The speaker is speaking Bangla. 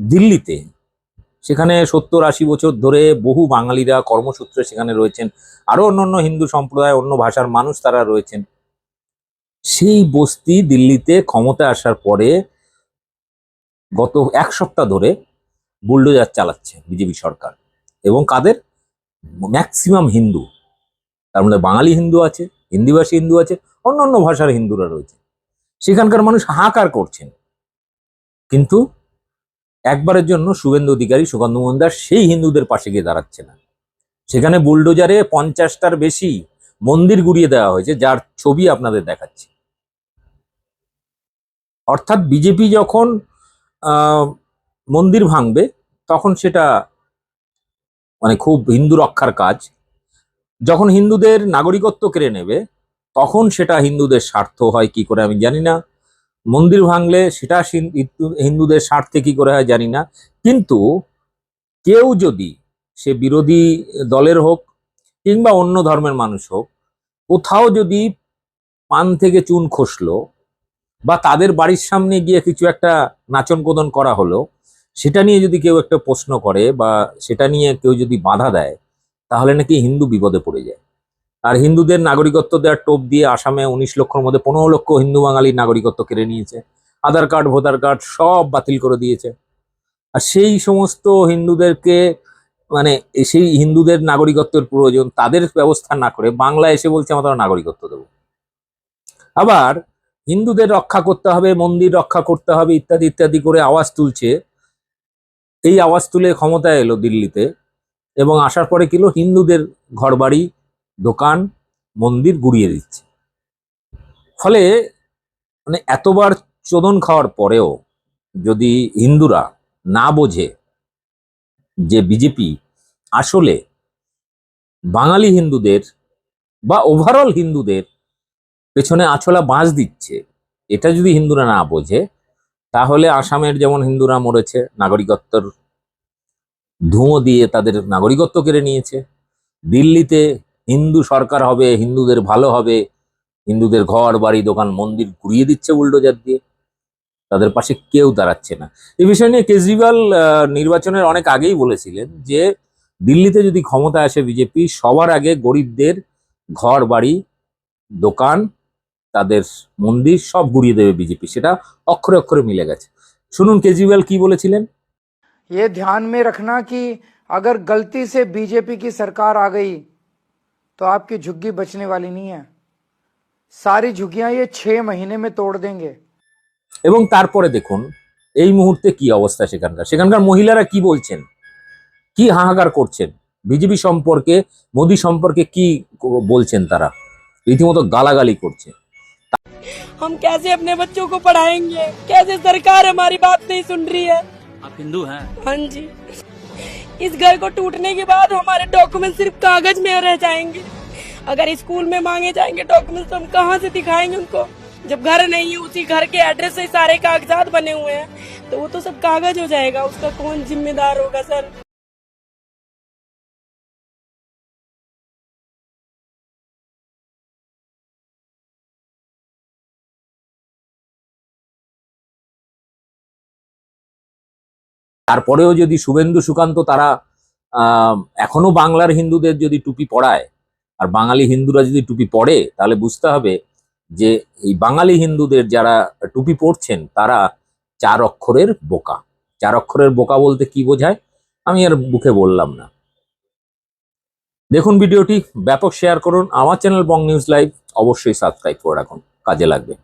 দিল্লিতে। সেখানে সত্তর আশি বছর ধরে বহু বাঙালিরা কর্মসূত্রে সেখানে রয়েছেন। আরও অন্যান্য হিন্দু সম্প্রদায়, অন্য ভাষার মানুষ তারা রয়েছেন। সেই বস্তি দিল্লিতে ক্ষমতা আসার পরে গত এক সপ্তাহ ধরে বুলডোজার চালাচ্ছে বিজেপি সরকার। এবং কাদের? ম্যাক্সিমাম হিন্দু। তার মধ্যে বাঙালি হিন্দু আছে, হিন্দিভাষী হিন্দু আছে অন্য অন্য ভাষার হিন্দুরা রয়েছে। সেখানকার মানুষ হাহাকার করছেন। কিন্তু একবারের জন্য শুভেন্দু অধিকারী সুগন্ধ মন্দার সেই হিন্দুদের পাশে গিয়ে দাঁড়াচ্ছে না। সেখানে বুলডোজারে পঞ্চাশটার বেশি মন্দির গুড়িয়ে দেওয়া হয়েছে, যার ছবি আপনাদের দেখাচ্ছি। অর্থাৎ বিজেপি যখন মন্দির ভাঙবে, তখন সেটা মানে খুব হিন্দু রক্ষার কাজ। যখন হিন্দুদের নাগরিকত্ব কেড়ে নেবে, তখন সেটা হিন্দুদের স্বার্থ হয় কি করে আমি জানি না। মন্দির ভাঙলে সেটা হিন্দুদের স্বার্থে কি করে হয় জানি না। কিন্তু কেউ যদি সে বিরোধী দলের হোক কিংবা অন্য ধর্মের মানুষ হোক, কোথাও যদি পান থেকে চুন খসলো বা তাদের বাড়ির সামনে গিয়ে কিছু একটা নাচন কোদন করা হলো, সেটা নিয়ে যদি কেউ একটা প্রশ্ন করে বা সেটা নিয়ে কেউ যদি বাধা দেয়, তাহলে নাকি হিন্দু বিপদে পড়ে যায়। আর হিন্দুদের নাগরিকত্ব দেওয়ার টোপ দিয়ে আসামে উনিশ লক্ষর মধ্যে পনেরো লক্ষ হিন্দু বাঙালির নাগরিকত্ব কেড়ে নিয়েছে। আধার কার্ড, ভোটার কার্ড সব বাতিল করে দিয়েছে। আর সেই সমস্ত হিন্দুদেরকে মানে সেই হিন্দুদের নাগরিকত্বের প্রয়োজন তাদের ব্যবস্থা না করে বাংলা এসে বলছে, আমরা নাগরিকত্ব দেবো। আবার হিন্দুদের রক্ষা করতে হবে, মন্দির রক্ষা করতে হবে, ইত্যাদি ইত্যাদি করে আওয়াজ তুলছে। এই আওয়াজ তুলে ক্ষমতায় এলো দিল্লিতে এবং আসার পরে কিলো হিন্দুদের ঘরবাড়ি দোকান, মন্দির গুড়িয়ে দিচ্ছে। ফলে মানে এতবার চোদন খাওয়ার পরেও যদি হিন্দুরা না বোঝে যে বিজেপি আসলে বাঙালি হিন্দুদের বা ওভারঅল হিন্দুদের পেছনে আছলা বাঁশ দিচ্ছে, এটা যদি হিন্দুরা না বোঝে, তাহলে আসামের যেমন হিন্দুরা মরেছে, নাগরিকত্বর ধুঁয়ো দিয়ে তাদের নাগরিকত্ব কেড়ে নিয়েছে, দিল্লিতে হিন্দু সরকার হবে হিন্দুদের ভালো হবে হিন্দুদের ঘর বাড়ি দোকান মন্দির ঘুরিয়ে দিচ্ছে বুলডোজার দিয়ে তাদের পাশে কেউ দাঁড়াচ্ছে না এই বিষয় নিয়ে কেজরিওয়াল আহ, নির্বাচনের অনেক আগেই বলেছিলেন যে দিল্লিতে যদি ক্ষমতা আসে বিজেপি সবার আগে গরিবদের ঘর বাড়ি দোকান তাদের মন্দির সব গুড়িয়ে দেবে বিজেপি সেটা অক্ষরে অক্ষরে মিলে গেছে শুনুন কেজরিওয়াল কি বলেছিলেন ये ध्यान में रखना कि अगर गलती से बीजेपी की सरकार आ गई तो आपकी झुग्गी बचने वाली नहीं है सारी झुग्गियां ये छह महीने में तोड़ देंगे এবং তারপরে দেখুন এই মুহূর্তে কি অবস্থা সেখানকার সেখানকার মহিলারা কি বলছেন কি হাহাকার করছেন বিজেপি সম্পর্কে মোদী সম্পর্কে কি ক- বলছেন তারা রীতিমতো গালাগালি করছে हम कैसे अपने बच्चों को पढ़ाएंगे कैसे सरकार हमारी बात नहीं सुन रही है आप हिंदू हैं हाँ जी इस घर को टूटने के बाद हमारे डॉक्यूमेंट सिर्फ़ कागज़ में रह जाएँगे। अगर स्कूल में मांगे जाएँगे डॉक्यूमेंट तो हम कहाँ से दिखाएँगे उनको? जब घर नहीं है, उसी घर के एड्रेस से सारे कागजात बने हुए हैं। तो वो तो सब कागज़ हो जाएगा, उसका कौन जिम्मेदार होगा, सर? তারপরেও যদি শুভেন্দু সুকান্ত তারা এখনও বাংলার হিন্দুদের যদি টুপি পরায় আর বাঙালি হিন্দুরা যদি টুপি পরে তাহলে বুঝতে হবে যে এই বাঙালি হিন্দুদের যারা টুপি পরছেন তারা চার অক্ষরের বোকা। চার অক্ষরের বোকা বলতে কি বোঝায়? আমি আর বুকে বললাম না। দেখুন ভিডিওটি, ব্যাপক শেয়ার করুন। আমার চ্যানেল বং নিউজ লাইভ অবশ্যই সাবস্ক্রাইব করে রাখুন। কাজে লাগবে।